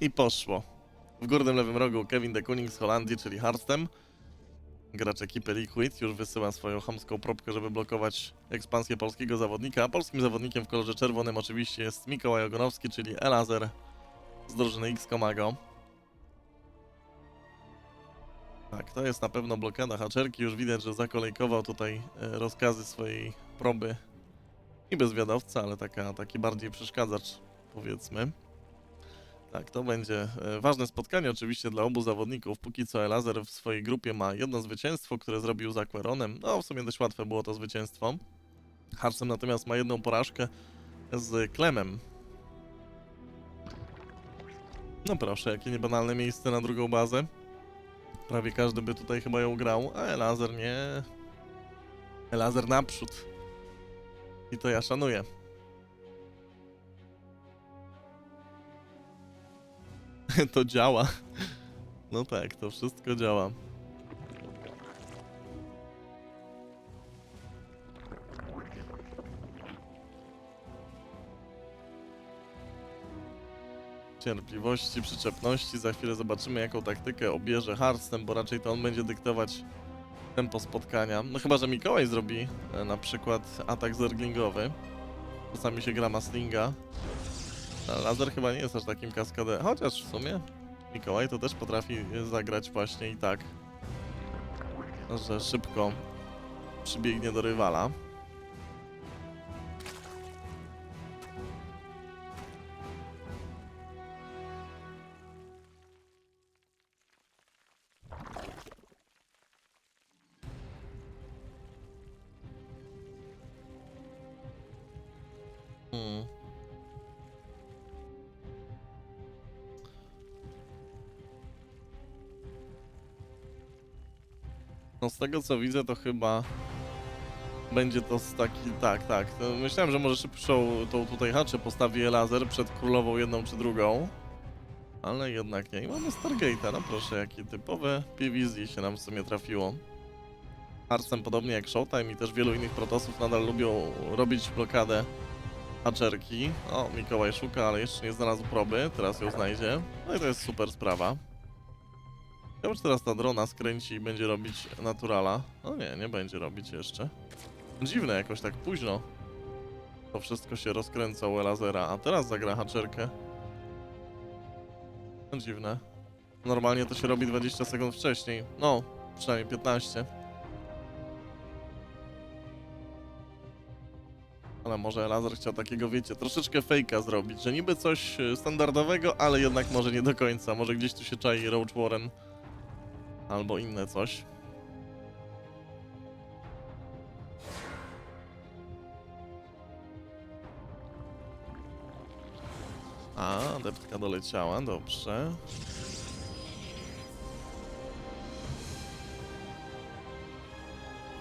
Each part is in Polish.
I poszło. W górnym lewym rogu Kevin de Kooning z Holandii, czyli Harstem. Gracz ekipy Liquid już wysyła swoją chamską próbkę, żeby blokować ekspansję polskiego zawodnika. A polskim zawodnikiem w kolorze czerwonym oczywiście jest Mikołaj Ogonowski, czyli Elazer z drużyny X Komago. Tak, to jest na pewno blokada haczerki. Już widać, że zakolejkował tutaj e, rozkazy swojej proby. I bez wiadowca, ale taka, taki bardziej przeszkadzacz, powiedzmy. Tak, to będzie e, ważne spotkanie oczywiście dla obu zawodników. Póki co Elazer w swojej grupie ma jedno zwycięstwo, które zrobił z Aqueronem. No, w sumie dość łatwe było to zwycięstwo. Harsem natomiast ma jedną porażkę z Klemem. No proszę, jakie niebanalne miejsce na drugą bazę. Prawie każdy by tutaj chyba ją grał, a Elazer nie. Elazer naprzód. I to ja szanuję. to działa. No tak, to wszystko działa. Cierpliwości, przyczepności. Za chwilę zobaczymy, jaką taktykę obierze Harstem, bo raczej to on będzie dyktować tempo spotkania. No chyba, że Mikołaj zrobi e, na przykład atak zerglingowy. Czasami się gra Maslinga. Lazer chyba nie jest aż takim kaskaderem, chociaż w sumie Mikołaj to też potrafi zagrać właśnie i tak, że szybko przybiegnie do rywala. No z tego co widzę, to chyba będzie to z taki, tak, tak. To Myślałem, że może szybszą tą tutaj haczę postawi laser przed królową jedną czy drugą. Ale jednak nie. I mamy Stargate'a, no proszę, jakie typowe PVZ się nam w sumie trafiło. Arcem podobnie jak Showtime i też wielu innych protosów nadal lubią robić blokadę haczerki. O, Mikołaj szuka, ale jeszcze nie znalazł proby, teraz ją znajdzie. No i to jest super sprawa. Ciekawe, czy teraz ta drona skręci i będzie robić naturala. No nie, nie będzie robić jeszcze. Dziwne jakoś tak późno. To wszystko się rozkręca u Elazera, a teraz zagra haczerkę. No dziwne. Normalnie to się robi 20 sekund wcześniej. No, przynajmniej 15. Ale może Elazer chciał takiego, wiecie, troszeczkę fejka zrobić, że niby coś e, standardowego, ale jednak może nie do końca. Może gdzieś tu się czai Roach Warren. Albo inne coś. A, adeptka doleciała, dobrze.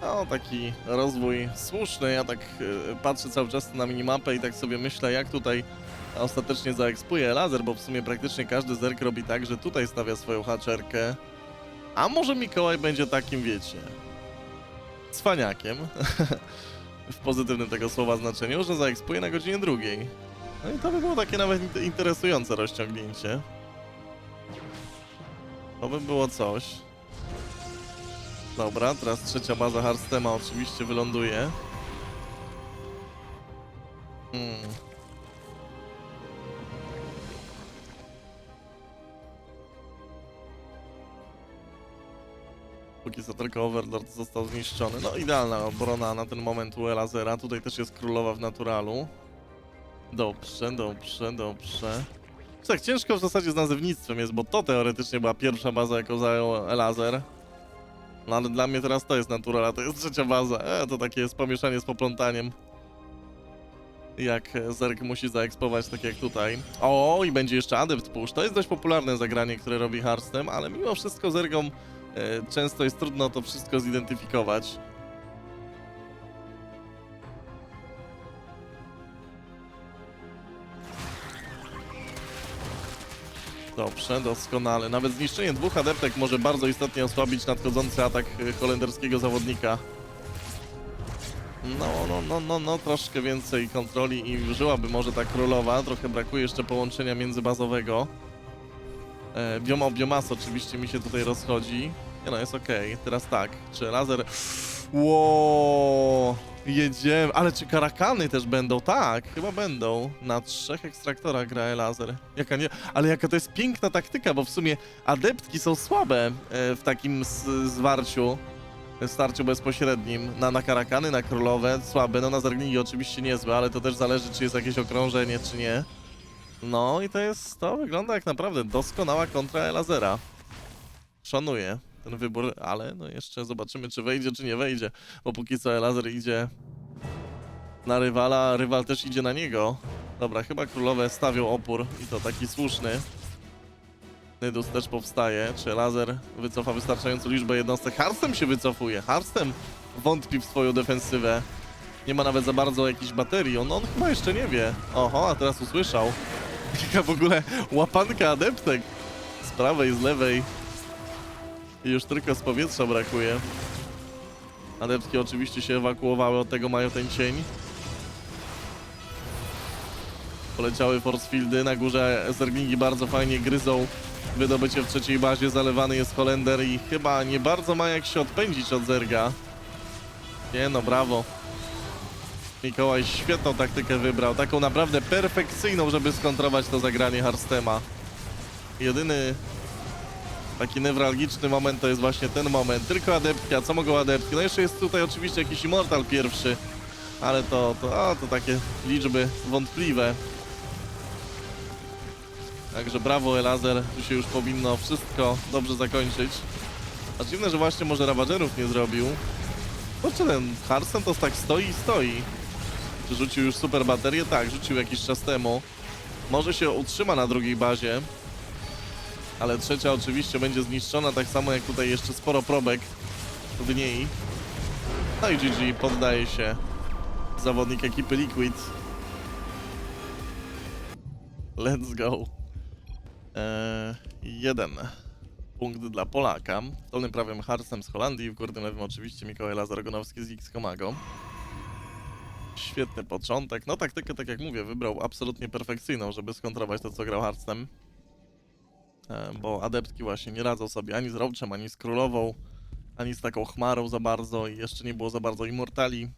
No, taki rozwój słuszny. Ja tak y, patrzę cały czas na minimapę i tak sobie myślę, jak tutaj ostatecznie zaekspuje laser, bo w sumie praktycznie każdy zerk robi tak, że tutaj stawia swoją haczerkę. A może Mikołaj będzie takim, wiecie, cwaniakiem, w pozytywnym tego słowa znaczeniu, że zaekspuje na godzinie drugiej. No i to by było takie nawet int- interesujące rozciągnięcie. To by było coś. Dobra, teraz trzecia baza Harstema oczywiście wyląduje. Hmm. Póki co tylko Overlord został zniszczony. No idealna obrona na ten moment u Elazera. Tutaj też jest królowa w naturalu. Dobrze, dobrze, dobrze. Tak, ciężko w zasadzie z nazewnictwem jest, bo to teoretycznie była pierwsza baza, jaką zajął Elazer. No ale dla mnie teraz to jest naturala, to jest trzecia baza. E, to takie jest pomieszanie z poplątaniem. Jak Zerk musi zaekspować, tak jak tutaj. O, i będzie jeszcze Adept Push. To jest dość popularne zagranie, które robi Hearthstone, ale mimo wszystko Zergom często jest trudno to wszystko zidentyfikować. Dobrze, doskonale. Nawet zniszczenie dwóch adeptek może bardzo istotnie osłabić nadchodzący atak y, holenderskiego zawodnika. No, no, no, no, no, troszkę więcej kontroli i użyłaby może ta królowa. Trochę brakuje jeszcze połączenia międzybazowego. E, biomas oczywiście mi się tutaj rozchodzi. Nie no, jest okej. Teraz tak, czy laser... Ło, jedziemy. Ale czy karakany też będą? Tak, chyba będą. Na trzech ekstraktorach gra laser. Jaka nie... Ale jaka to jest piękna taktyka, bo w sumie adeptki są słabe e, w takim zwarciu. Starciu bezpośrednim na, na karakany, na królowe, słabe, no na zergligi oczywiście niezłe, ale to też zależy czy jest jakieś okrążenie, czy nie. No i to jest, to wygląda jak naprawdę doskonała kontra Elazera. Szanuję ten wybór, ale no jeszcze zobaczymy czy wejdzie, czy nie wejdzie, bo póki co Elazer idzie na rywala, rywal też idzie na niego. Dobra, chyba królowe stawią opór i to taki słuszny. Nydus też powstaje, czy Elazer wycofa wystarczającą liczbę jednostek. Harstem się wycofuje, Harstem wątpi w swoją defensywę. Nie ma nawet za bardzo jakichś baterii, on, on chyba jeszcze nie wie. Oho, a teraz usłyszał. Jaka w ogóle łapanka adeptek z prawej, z lewej. I już tylko z powietrza brakuje. Adeptki oczywiście się ewakuowały, od tego mają ten cień. Poleciały forcefieldy, na górze zerglingi bardzo fajnie gryzą wydobycie w trzeciej bazie, zalewany jest Holender i chyba nie bardzo ma jak się odpędzić od zerga. Nie no, brawo. Mikołaj świetną taktykę wybrał, taką naprawdę perfekcyjną, żeby skontrować to zagranie Harstema. Jedyny taki newralgiczny moment to jest właśnie ten moment. Tylko adeptka, co mogą adeptki? No jeszcze jest tutaj oczywiście jakiś Immortal pierwszy, ale to, to, a, to takie liczby wątpliwe. Także brawo Elazer, tu się już powinno wszystko dobrze zakończyć. A dziwne, że właśnie może Ravagerów nie zrobił. Kurczę, ten Harsen to tak stoi i stoi. Czy rzucił już super baterię? Tak, rzucił jakiś czas temu. Może się utrzyma na drugiej bazie. Ale trzecia oczywiście będzie zniszczona, tak samo jak tutaj jeszcze sporo probek w niej. No i GG poddaje się zawodnik ekipy Liquid. Let's go. Eee, jeden punkt dla Polaka. Dolnym prawym Harsem z Holandii, w górnym lewym oczywiście Mikołaj Lazar-Gonowski z X-Komago. Świetny początek. No taktykę, tak jak mówię, wybrał absolutnie perfekcyjną, żeby skontrować to, co grał Harsem. E, bo adeptki właśnie nie radzą sobie ani z Roachem, ani z Królową, ani z taką chmarą za bardzo i jeszcze nie było za bardzo Immortali.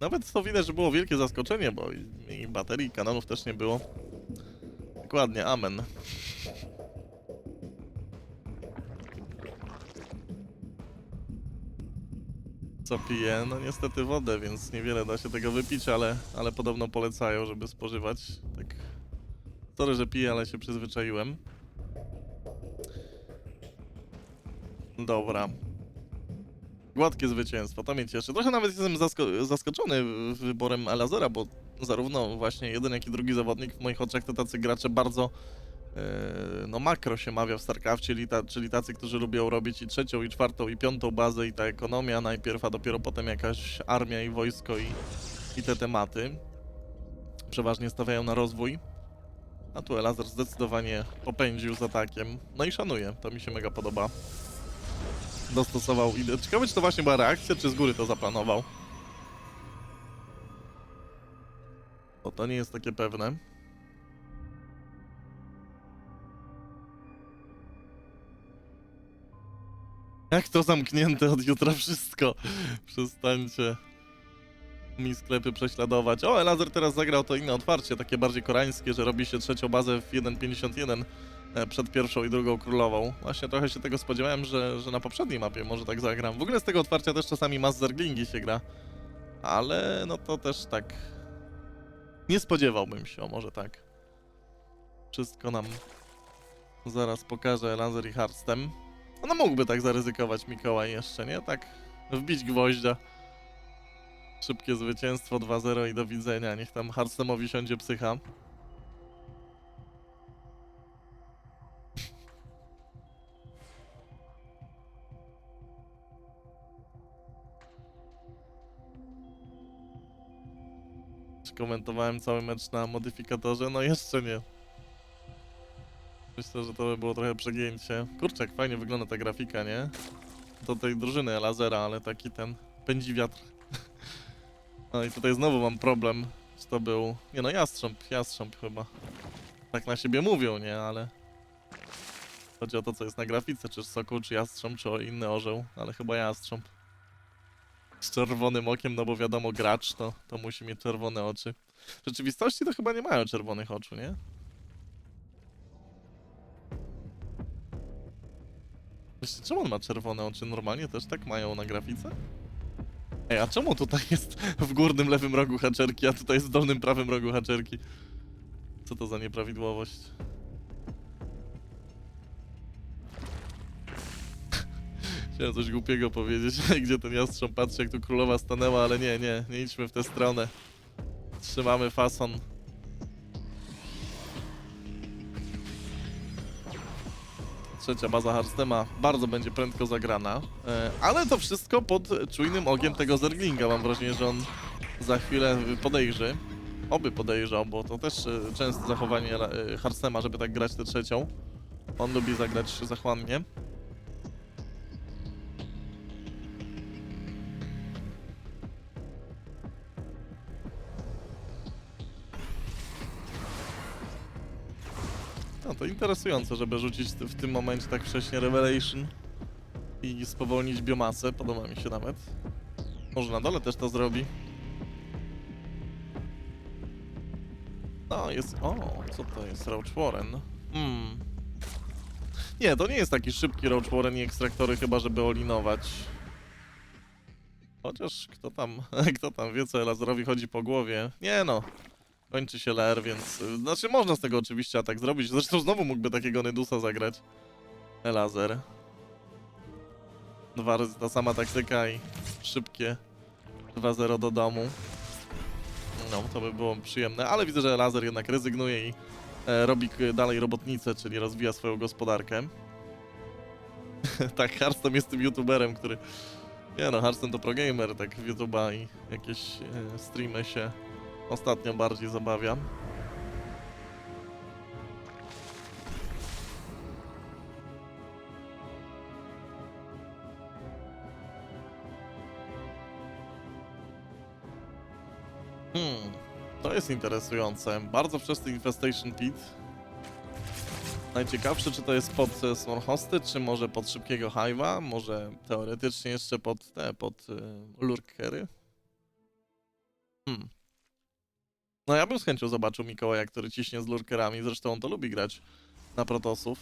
Nawet to widać, że było wielkie zaskoczenie, bo i baterii, i kanonów też nie było. Dokładnie, amen. Co piję? No niestety wodę, więc niewiele da się tego wypić, ale, ale podobno polecają, żeby spożywać. Tak. Sorry, że piję, ale się przyzwyczaiłem. Dobra. Gładkie zwycięstwo, to mnie cieszy. Trochę nawet jestem zasko zaskoczony wyborem Alazera, bo zarówno właśnie jeden, jak i drugi zawodnik w moich oczach to tacy gracze bardzo no makro się mawia w StarCraft, czyli, ta, czyli tacy, którzy lubią robić i trzecią, i czwartą, i piątą bazę i ta ekonomia najpierw, a dopiero potem jakaś armia i wojsko i, i te tematy. Przeważnie stawiają na rozwój. A tu Elazer zdecydowanie popędził z atakiem. No i szanuję, to mi się mega podoba. Dostosował ideę. Ciekawe, czy to właśnie była reakcja, czy z góry to zaplanował. Bo to nie jest takie pewne. Jak to zamknięte od jutra wszystko? Przestańcie mi sklepy prześladować. O, Elazer teraz zagrał to inne otwarcie, takie bardziej koreańskie, że robi się trzecią bazę w 1.51 e, przed pierwszą i drugą królową. Właśnie trochę się tego spodziewałem, że, że na poprzedniej mapie może tak zagram. W ogóle z tego otwarcia też czasami Masterglingi się gra. Ale no to też tak... Nie spodziewałbym się, o może tak. Wszystko nam zaraz pokaże Elazer i Heartstem. No mógłby tak zaryzykować Mikołaj jeszcze, nie? Tak wbić gwoździa. Szybkie zwycięstwo 2-0 i do widzenia. Niech tam Heartstemowi siądzie psycha. Czy komentowałem cały mecz na modyfikatorze? No jeszcze nie. Myślę, że to by było trochę przegięcie. Kurczę, jak fajnie wygląda ta grafika, nie? Do tej drużyny Lazera, ale taki ten pędzi wiatr. No i tutaj znowu mam problem, czy to był... Nie no, Jastrząb, Jastrząb chyba. Tak na siebie mówią, nie? Ale... Chodzi o to, co jest na grafice, czy sokół, czy jastrząb, czy o inny orzeł, ale chyba jastrząb. Z czerwonym okiem, no bo wiadomo, gracz to, to musi mieć czerwone oczy. W rzeczywistości to chyba nie mają czerwonych oczu, nie? Myślę, czemu on ma czerwone oczy? Normalnie też tak mają na grafice? Ej, a czemu tutaj jest w górnym lewym rogu haczerki, a tutaj jest w dolnym prawym rogu haczerki? Co to za nieprawidłowość? Chciałem coś głupiego powiedzieć, gdzie ten jastrząb patrzy, jak tu królowa stanęła, ale nie, nie, nie idźmy w tę stronę. Trzymamy fason. Trzecia baza Harstema bardzo będzie prędko zagrana, e, ale to wszystko pod czujnym okiem tego Zerglinga. Mam wrażenie, że on za chwilę podejrzy. Oby podejrzał, bo to też e, częste zachowanie e, Harstema, żeby tak grać tę trzecią. On lubi zagrać zachłannie. Interesujące, żeby rzucić w tym momencie tak wcześnie Revelation i spowolnić biomasę, podoba mi się nawet. Może na dole też to zrobi. No, jest... O, co to jest? Roach Warren. Hmm. Nie, to nie jest taki szybki Roach Warren i ekstraktory chyba, żeby olinować. Chociaż kto tam, kto tam wie, co Elazarowi chodzi po głowie. Nie no, Kończy się LR, więc... y, Znaczy, można z tego oczywiście atak zrobić. Zresztą znowu mógłby takiego Nedusa zagrać. Elazer. Dwa razy ta sama taktyka i szybkie 2-0 do domu. No, to by było przyjemne, ale widzę, że Elazer jednak rezygnuje i e, robi dalej robotnicę, czyli rozwija swoją gospodarkę. tak, Hearthstone jest tym youtuberem, który... Nie no, Hearthstone to progamer, tak w YouTube'a i jakieś e, streamy się ostatnio bardziej zabawia. Hmm, to jest interesujące. Bardzo wczesny Infestation Pit. Najciekawsze, czy to jest pod e, Smorhosty, czy może pod Szybkiego Hive'a, może teoretycznie jeszcze pod te, pod y, Lurkery. Hmm. No ja bym z chęcią zobaczył Mikołaja, który ciśnie z lurkerami, zresztą on to lubi grać na protosów.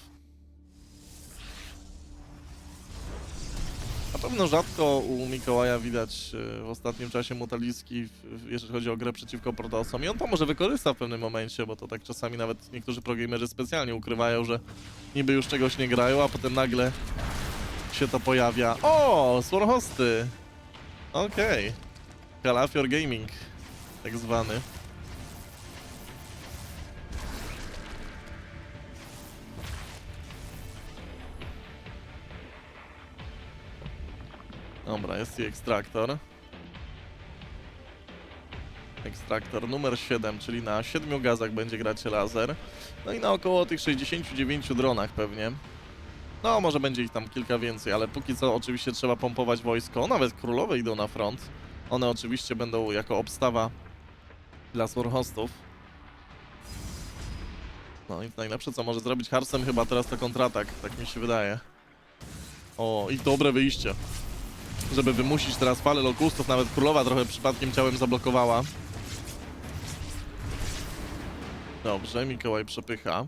Na pewno rzadko u Mikołaja widać e, w ostatnim czasie mutaliski, jeżeli chodzi o grę przeciwko protosom i on to może wykorzysta w pewnym momencie, bo to tak czasami nawet niektórzy progamerzy specjalnie ukrywają, że niby już czegoś nie grają, a potem nagle się to pojawia. O, Swarhosty! Okej. Okay. Calafior Gaming, tak zwany. Dobra, jest i ekstraktor. Ekstraktor numer 7, czyli na 7 gazach będzie grać laser. No i na około tych 69 dronach pewnie. No, może będzie ich tam kilka więcej, ale póki co oczywiście trzeba pompować wojsko. Nawet królowe idą na front. One oczywiście będą jako obstawa dla Swarhostów. No i najlepsze co może zrobić Harsem chyba teraz to kontratak, tak mi się wydaje. O, i dobre wyjście żeby wymusić teraz falę lokustów. Nawet królowa trochę przypadkiem ciałem zablokowała. Dobrze, Mikołaj przepycha.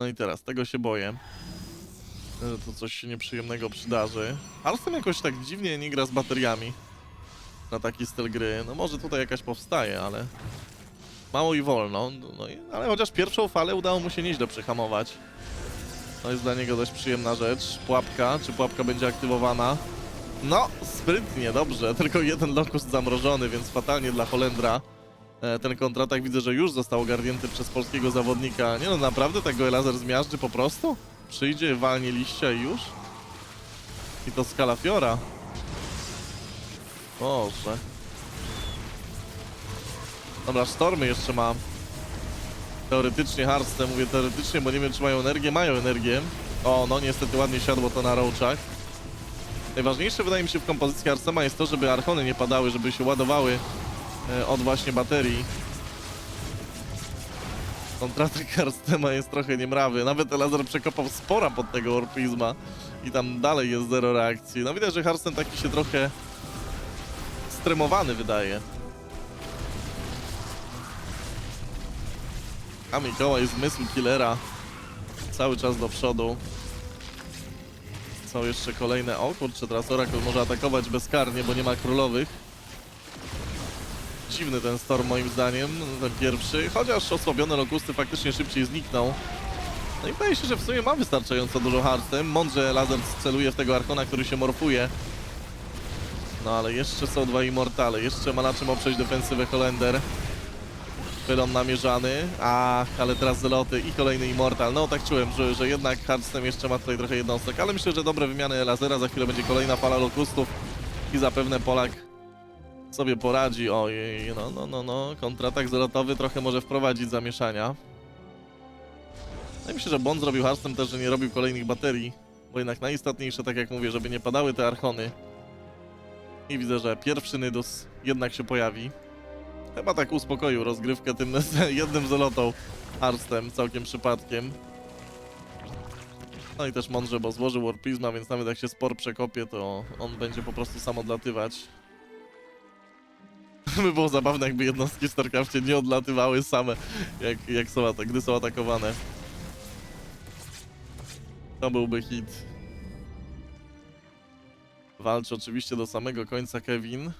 No i teraz, tego się boję. Że to coś się nieprzyjemnego przydarzy. Alstom jakoś tak dziwnie nie gra z bateriami. Na taki styl gry. No może tutaj jakaś powstaje, ale... Mało i wolno. No i, ale chociaż pierwszą falę udało mu się nieźle przyhamować. To jest dla niego dość przyjemna rzecz. Pułapka. Czy pułapka będzie aktywowana? No, sprytnie, dobrze. Tylko jeden lokust zamrożony, więc fatalnie dla Holendra. E, Ten kontratak widzę, że już został ogarnięty przez polskiego zawodnika. Nie no, naprawdę tak go laser zmiażdży po prostu? Przyjdzie, walnie liścia i już? I to skala fiora. Boże. Dobra, Stormy jeszcze ma. Teoretycznie Hearthstone, mówię teoretycznie, bo nie wiem czy mają energię. Mają energię. O, no niestety ładnie siadło to na roachach. Najważniejsze wydaje mi się w kompozycji Arsema jest to, żeby archony nie padały, żeby się ładowały e, od właśnie baterii. Kontratak Karstema jest trochę niemrawy. Nawet laser przekopał spora pod tego Orpizma i tam dalej jest zero reakcji. No widać, że Harsten taki się trochę stremowany wydaje. A Mikołaj zmysł killera cały czas do przodu. Są jeszcze kolejne. O kurczę, teraz Oracle może atakować bezkarnie, bo nie ma królowych. Dziwny ten storm moim zdaniem, ten pierwszy. Chociaż osłabione lokusty faktycznie szybciej znikną. No i wydaje się, że w sumie ma wystarczająco dużo hardstem. Mądrze laser celuje w tego Arkona, który się morfuje. No ale jeszcze są dwa Immortale. Jeszcze ma na czym oprzeć defensywę Holender. Pylon namierzany. Ach, ale teraz zeloty i kolejny Immortal. No tak czułem, że, że jednak Hardstem jeszcze ma tutaj trochę jednostek, ale myślę, że dobre wymiany lasera. Za chwilę będzie kolejna fala lokustów i zapewne Polak sobie poradzi. Ojej, no, no, no, no. Kontratak zelotowy trochę może wprowadzić zamieszania. No i myślę, że Bond zrobił Hardstem też, że nie robił kolejnych baterii, bo jednak najistotniejsze, tak jak mówię, żeby nie padały te Archony. I widzę, że pierwszy Nydus jednak się pojawi. Chyba tak uspokoił rozgrywkę tym jednym zelotą Arstem całkiem przypadkiem. No i też mądrze, bo złożył Warpizma, więc nawet jak się spor przekopie, to on będzie po prostu sam odlatywać. by było zabawne, jakby jednostki w StarCraftie nie odlatywały same, jak, jak są gdy są atakowane. To byłby hit. Walczy oczywiście do samego końca Kevin.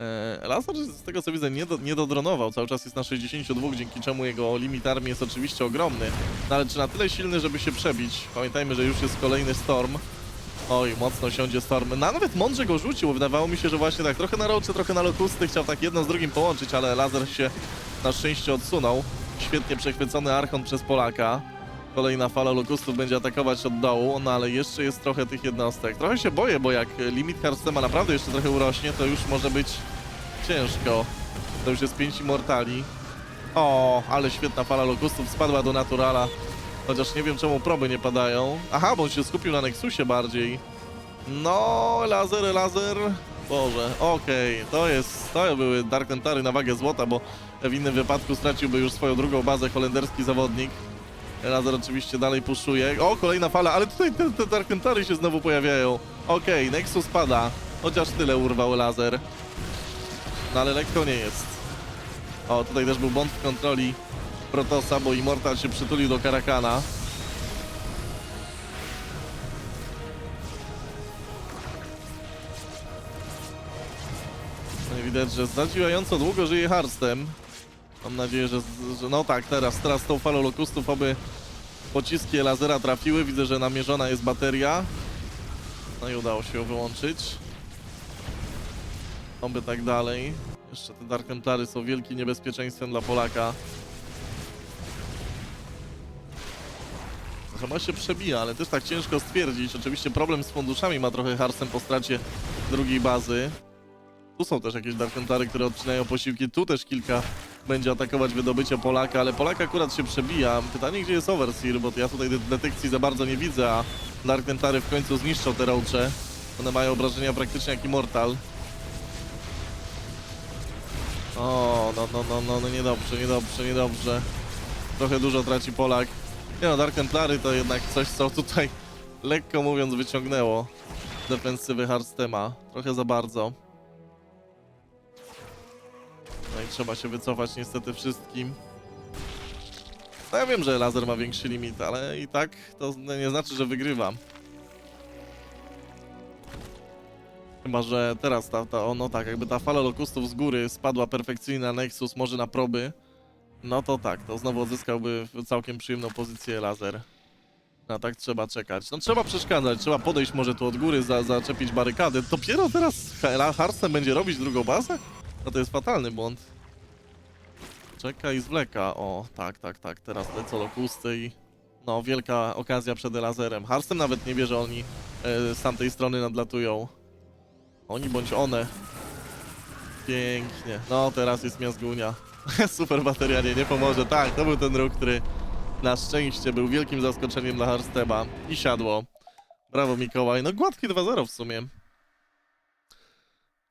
Eee, Lazar z tego co widzę nie, do, nie dodronował, cały czas jest na 62, dzięki czemu jego limit armii jest oczywiście ogromny. No ale czy na tyle silny, żeby się przebić? Pamiętajmy, że już jest kolejny Storm. Oj, mocno siądzie Storm. No, nawet mądrze go rzucił, wydawało mi się, że właśnie tak trochę na rocze, trochę na lokusty, chciał tak jedno z drugim połączyć, ale Lazar się na szczęście odsunął. Świetnie przechwycony Archon przez Polaka. Kolejna fala lokustów będzie atakować od dołu, no ale jeszcze jest trochę tych jednostek. Trochę się boję, bo jak limit Karstema naprawdę jeszcze trochę urośnie, to już może być ciężko. To już jest 5 Immortali. O, ale świetna fala lokustów spadła do Naturala. Chociaż nie wiem czemu proby nie padają. Aha, bo on się skupił na Nexusie bardziej. No, laser, laser. Boże, okej, to jest, to były Dark Tentary na wagę złota, bo w innym wypadku straciłby już swoją drugą bazę holenderski zawodnik. Lazer oczywiście dalej puszuje. O, kolejna fala, ale tutaj te, te Dark Tentary się znowu pojawiają. Okej, Nexus pada. Chociaż tyle urwał laser. No ale lekko nie jest. O, tutaj też był błąd w kontroli Protosa, bo Immortal się przytulił do Karakana. No i widać, że zadziwiająco długo żyje Harstem. Mam nadzieję, że, że no tak, teraz, teraz tą falą lokustów, aby pociski lasera trafiły. Widzę, że namierzona jest bateria. No i udało się ją wyłączyć. Oby tak dalej. Jeszcze te Dark Templary są wielkim niebezpieczeństwem dla Polaka. Chyba się przebija, ale też tak ciężko stwierdzić. Oczywiście problem z funduszami ma trochę Harsem po stracie drugiej bazy. Tu są też jakieś Dark Templary, które odcinają posiłki. Tu też kilka będzie atakować wydobycie Polaka, ale Polak akurat się przebija. Pytanie, gdzie jest Overseer, bo ja tutaj de- detekcji za bardzo nie widzę, a Dark Templary w końcu zniszczą te roache. One mają obrażenia praktycznie jak Immortal. O, no, no, no, no, no, niedobrze, niedobrze, niedobrze. Trochę dużo traci Polak. Nie no, Dark Templary to jednak coś, co tutaj, lekko mówiąc, wyciągnęło defensywy Hardstema. Trochę za bardzo. No i trzeba się wycofać niestety wszystkim. No ja wiem, że laser ma większy limit, ale i tak to nie znaczy, że wygrywam. Chyba, że teraz ta, ta, o, no tak, jakby ta fala lokustów z góry spadła perfekcyjnie na Nexus, może na proby, no to tak, to znowu odzyskałby całkiem przyjemną pozycję laser. No tak trzeba czekać. No trzeba przeszkadzać, trzeba podejść może tu od góry, za, zaczepić barykady. Dopiero teraz Harsem będzie robić drugą bazę? No to jest fatalny błąd. Czeka i zwleka. O, tak, tak, tak. Teraz lecą lokusty i... No, wielka okazja przed lazerem. Harsem nawet nie wie, że oni e, z tamtej strony nadlatują. Oni bądź one. Pięknie. No, teraz jest miazgunia. Super bateria nie, nie pomoże. Tak, to był ten ruch, który na szczęście był wielkim zaskoczeniem dla Harstema. I siadło. Brawo Mikołaj. No gładkie 2-0 w sumie.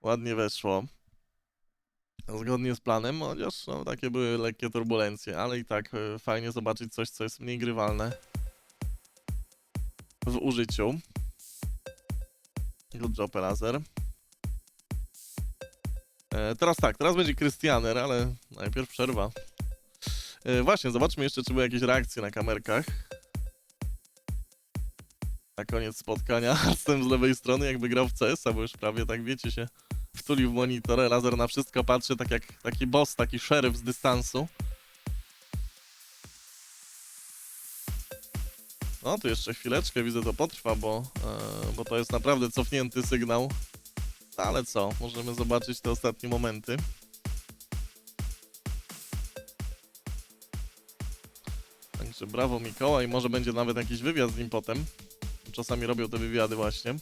Ładnie weszło. Zgodnie z planem, chociaż no, takie były lekkie turbulencje, ale i tak e, fajnie zobaczyć coś, co jest mniej grywalne w użyciu. Good job, laser. E, teraz tak, teraz będzie Krystianer, ale najpierw przerwa. E, właśnie, zobaczmy jeszcze, czy były jakieś reakcje na kamerkach. Na koniec spotkania. Jestem z lewej strony, jakby grał w CS-a, bo już prawie tak wiecie się wtulił w monitor. Laser na wszystko patrzy, tak jak taki boss, taki szeryf z dystansu. No, tu jeszcze chwileczkę, widzę, to potrwa, bo, e, bo to jest naprawdę cofnięty sygnał. Ale co, możemy zobaczyć te ostatnie momenty. Także brawo Mikołaj, może będzie nawet jakiś wywiad z nim potem. Czasami robią te wywiady właśnie.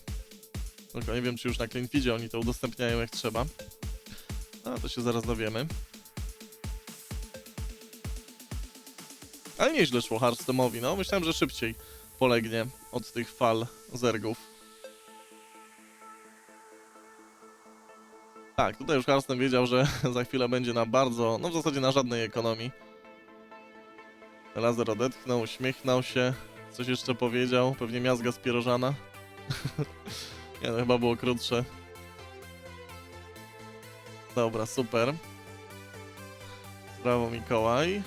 Tylko nie wiem, czy już na CleanFeedzie oni to udostępniają jak trzeba. A, to się zaraz dowiemy. Ale nieźle szło Hearthstone'owi, no. Myślałem, że szybciej polegnie od tych fal zergów. Tak, tutaj już Hearthstone wiedział, że za chwilę będzie na bardzo, no w zasadzie na żadnej ekonomii. Lazer odetchnął, uśmiechnął się, coś jeszcze powiedział, pewnie miazga z pierożana. Nie, no chyba było krótsze. Dobra, super. Brawo Mikołaj.